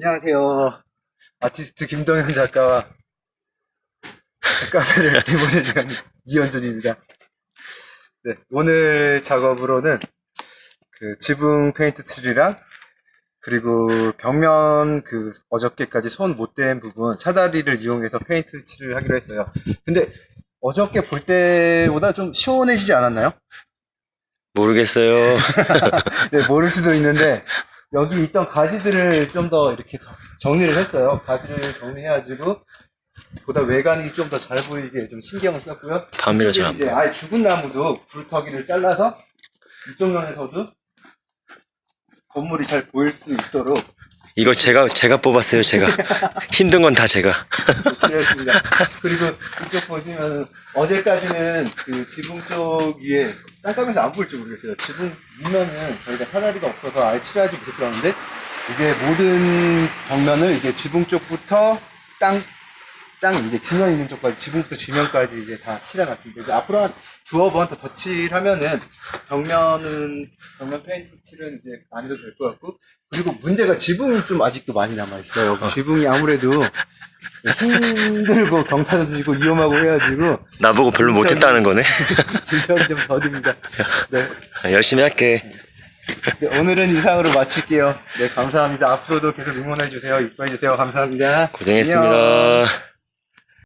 안녕하세요. 아티스트 김동현 작가와 카페를 시간 이현준입니다. 네, 오늘 작업으로는 그 지붕 페인트 칠이랑 그리고 벽면 그 어저께까지 손 못 댄 부분 사다리를 이용해서 페인트 칠을 하기로 했어요. 근데 어저께 볼 때보다 좀 시원해지지 않았나요? 모르겠어요. 네, 모를 수도 있는데, 여기 있던 가지들을 좀 더 이렇게 더 정리를 했어요. 가지를 정리해가지고, 보다 외관이 좀 더 잘 보이게 좀 신경을 썼고요. 밤이라 잘안 이제 아예 죽은 나무도 굴터기를 잘라서, 이쪽 면에서도 건물이 잘 보일 수 있도록 이걸 제가 제가 뽑았어요. 제가 힘든 건 다 제가. 칠했습니다. 그리고 이쪽 보시면 어제까지는 그 지붕 쪽 위에 깜깜해서 안 보일지 모르겠어요. 지붕 위면은 저희가 사다리가 없어서 아예 칠하지 못했었는데 이제 모든 벽면을 이제 지붕 쪽부터 땅, 땅 이제 지면 있는 쪽까지 지붕부터 지면까지 이제 다 칠해놨습니다. 이제 앞으로 한 두어 번 더 덧칠하면은 벽면은 벽면 페인트 칠은 이제 안 해도 될 것 같고 그리고 문제가 지붕이 좀 아직도 많이 남아 있어요. 지붕이 아무래도 힘들고 경사도 지고 위험하고 해가지고 나보고 별로 못했다는 거네. 진짜로 좀 더딥니다. 네. 열심히 할게. 네, 오늘은 이상으로 마칠게요. 네, 감사합니다. 앞으로도 계속 응원해주세요. 이뻐해주세요. 감사합니다. 안녕. 고생했습니다.